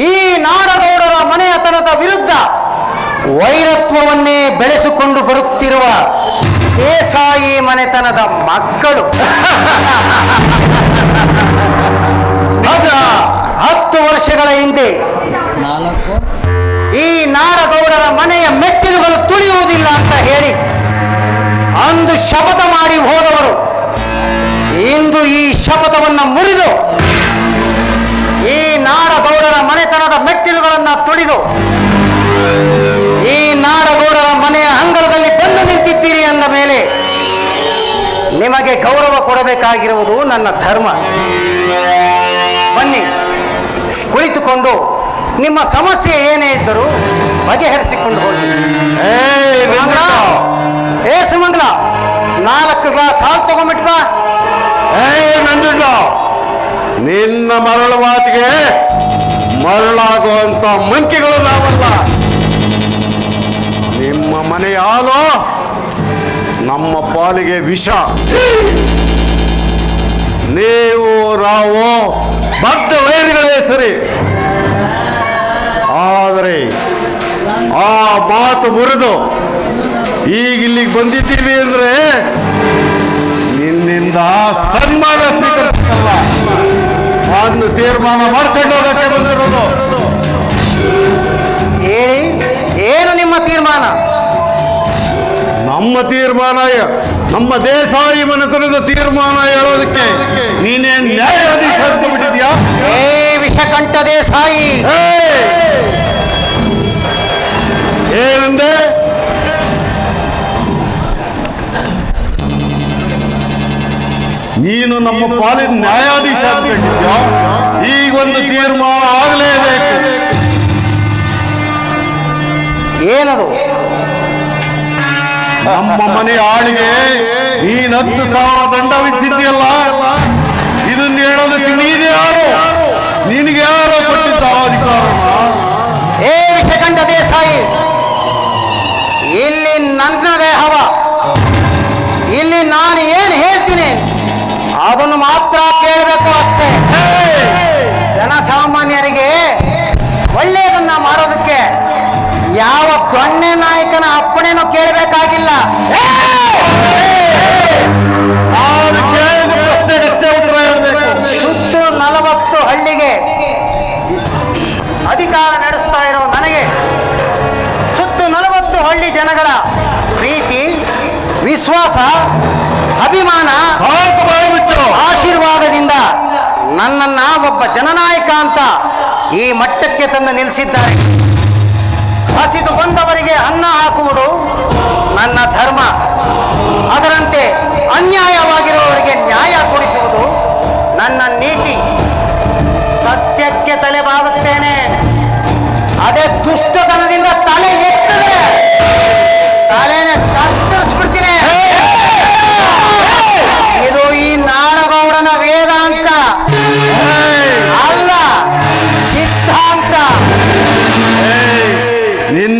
ಈ ನಾಡಗೌಡರ ಮನೆಯತನದ ವಿರುದ್ಧ ವೈರತ್ವವನ್ನೇ ಬೆಳೆಸಿಕೊಂಡು ಬರುತ್ತಿರುವ ದೇಸಾಯಿ ಮನೆತನದ ಮಕ್ಕಳು. ಹತ್ತು ವರ್ಷಗಳ ಹಿಂದೆ ಈ ನಾಡಗೌಡರ ಮನೆಯ ಮೆಟ್ಟಿಲುಗಳು ತುಳಿಯುವುದಿಲ್ಲ ಅಂತ ಹೇಳಿ ಅಂದು ಶಪಥ ಮಾಡಿ ಹೋದವರು ಇಂದು ಈ ಶಪಥವನ್ನು ಮುರಿದು ನಾಡಗೌಡರ ಮನೆತನದ ಮೆಟ್ಟಿಲುಗಳನ್ನು ತುಳಿದು ಈ ನಾಡಗೌಡರ ಮನೆಯ ಅಂಗಳದಲ್ಲಿ ಬಂದು ನಿಂತಿದ್ದೀರಿ ಅಂದ ಮೇಲೆ ನಿಮಗೆ ಗೌರವ ಕೊಡಬೇಕಾಗಿರುವುದು ನನ್ನ ಧರ್ಮ. ಬನ್ನಿ ಕುಳಿತುಕೊಂಡು ನಿಮ್ಮ ಸಮಸ್ಯೆ ಏನೇ ಇದ್ದರೂ ಬಗೆಹರಿಸಿಕೊಂಡು ಹೋಗಿ. ಏ ಸುಮಂಗ್ಲ ನಾಲ್ಕು ಗ್ಲಾಸ್ ಹಾಲು ನಂಜುಂಡ ನಿನ್ನ ಮರಳು ಮಾತಿಗೆ ಮರಳಾಗುವಂತ ಮಂಕಿಗಳು ನಾವಲ್ಲ. ನಿಮ್ಮ ಮನೆಯ ಹಾಲು ನಮ್ಮ ಪಾಲಿಗೆ ವಿಷ. ನೀವು, ನಾವು ಬದ್ಧ ವೈರಿಗಳೇ ಸರಿ. ಆದರೆ ಆ ಮಾತು ಮುರಿದು ಈಗ ಇಲ್ಲಿಗೆ ಬಂದಿದ್ದೀವಿ ಅಂದ್ರೆ ನಿನ್ನಿಂದ ಸನ್ಮಾನ ಸ್ವೀಕರಿಸಲ್ಲ ಒಂದು ತೀರ್ಮಾನ ಮಾಡ್ಕೊಂಡು ಹೋಗಕ್ಕೆ ಬಂದಿರೋದು. ಹೇಳಿ ಏನು ನಿಮ್ಮ ತೀರ್ಮಾನ? ನಮ್ಮ ತೀರ್ಮಾನ ನಮ್ಮ ದೇಸಾಯಿ ಮನೆತನದ ತೀರ್ಮಾನ ಹೇಳೋದಕ್ಕೆ ನೀನೇನ್ ನ್ಯಾಯಾಧೀಶ ಅಂತ ಬಿಟ್ಟಿದ್ಯಾ ಏ ವಿಷಕಂಠ ದೇಸಾಯಿ! ನೀನು ನಮ್ಮ ಪಾಲಿನ ನ್ಯಾಯಾಧೀಶ ಈಗ ಒಂದು ತೀರ್ಮಾನ ಆಗಲೇಬೇಕು. ಏನದು? ನಮ್ಮ ಮನೆ ಆಳಿಗೆ ನೀನ್ ಹತ್ತು ಸಾವಿರ ದಂಡ ವಿಧಿಸಿದ್ಯಲ್ಲ ಇದನ್ನ ಹೇಳೋದಕ್ಕೆ ನೀನೇ ಯಾರು? ನಿನಗೆ ಯಾರು ಕೇಳಬೇಕು ಅಷ್ಟೇ. ಜನಸಾಮಾನ್ಯರಿಗೆ ಒಳ್ಳೆಯದನ್ನ ಮಾಡೋದಕ್ಕೆ ಯಾವ ದೊಣ್ಣೆ ನಾಯಕನ ಅಪ್ಪಣೆನೂ ಕೇಳಬೇಕಾಗಿಲ್ಲ. ಸುತ್ತು ನಲವತ್ತು ಹಳ್ಳಿಗೆ ಅಧಿಕಾರ ನಡೆಸ್ತಾ ಇರೋ ನನಗೆ ಸುತ್ತು ನಲವತ್ತು ಹಳ್ಳಿ ಜನಗಳ ಪ್ರೀತಿ ವಿಶ್ವಾಸ ಅಭಿಮಾನ ಆಶೀರ್ವಾದದಿಂದ ನನ್ನನ್ನ ಒಬ್ಬ ಜನನಾಯಕ ಅಂತ ಈ ಮಟ್ಟಕ್ಕೆ ತಂದು ನಿಲ್ಲಿಸಿದ್ದಾರೆ. ಹಸಿದು ಬಂದವರಿಗೆ ಅನ್ನ ಹಾಕುವುದು ನನ್ನ ಧರ್ಮ. ಅದರಂತೆ ಅನ್ಯಾಯವಾಗಿರುವವರಿಗೆ ನ್ಯಾಯ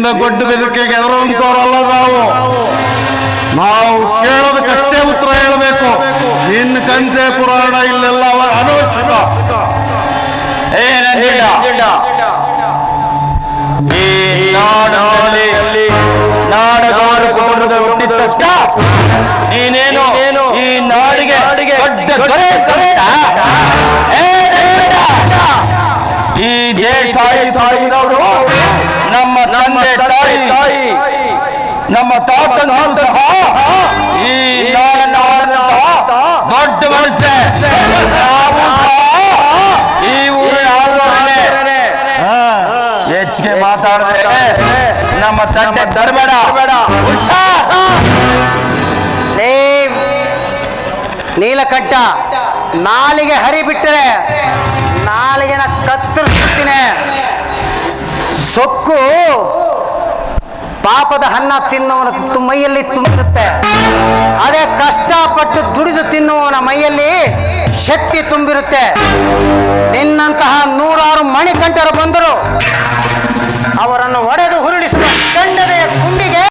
ನಿನ್ನ ದೊಡ್ಡ ಬೆದರಿಕೆಗೆ ಎದುರುವಂತವರಲ್ಲ ನಾವು. ನಾವು ಕೇಳೋದಕ್ಕಷ್ಟೇ ಉತ್ತರ ಹೇಳಬೇಕು. ನಿನ್ನ ಕಂತೆ ಪುರಾಣ ಇಲ್ಲೆಲ್ಲ ಅನವಶ್ಯಕ. ಈ ನಾಡಿನಲ್ಲಿ ನಾಡಗೌಡ ಕುಟುಂಬದ ಹುಟ್ಟಿದ ತಕ್ಷಣ ನೀನೇನು ಈ ನಾಡಿಗೆ ದೊಡ್ಡ ದೊರೆ! ಈ ದೇಸಾಯಿ ಸಾಯಿ ನಮ್ಮ ತಂದೆ ತಾಯಿ ನಮ್ಮ ತಾತನವರು ಸಹ ಈ ದೊಡ್ಡ ಸಹ ಈ ಊರಿನ. ಹೆಚ್ಚಿಗೆ ಮಾತಾಡಿದ್ರೆ ನಮ್ಮ ತಂದೆ ಧರ್ಮಡ. ನೀಲಕಟ್ಟ ನಾಲಿಗೆ ಹರಿಬಿಟ್ಟರೆ ನಾಲಿಗೆನ ಕತ್ತರಿಸ್ತೀನಿ. ಸೊಕ್ಕು. ಪಾಪದ ಅನ್ನ ತಿನ್ನುವನ ಮೈಯಲ್ಲಿ ತುಂಬಿರುತ್ತೆ. ಅದೇ ಕಷ್ಟಪಟ್ಟು ದುಡಿದು ತಿನ್ನುವವನ ಮೈಯಲ್ಲಿ ಶಕ್ತಿ ತುಂಬಿರುತ್ತೆ. ನಿನ್ನಂತಹ ನೂರಾರು ಮಣಿಕಂಠರು ಬಂದರು. ಅವರನ್ನು ಒಡೆದು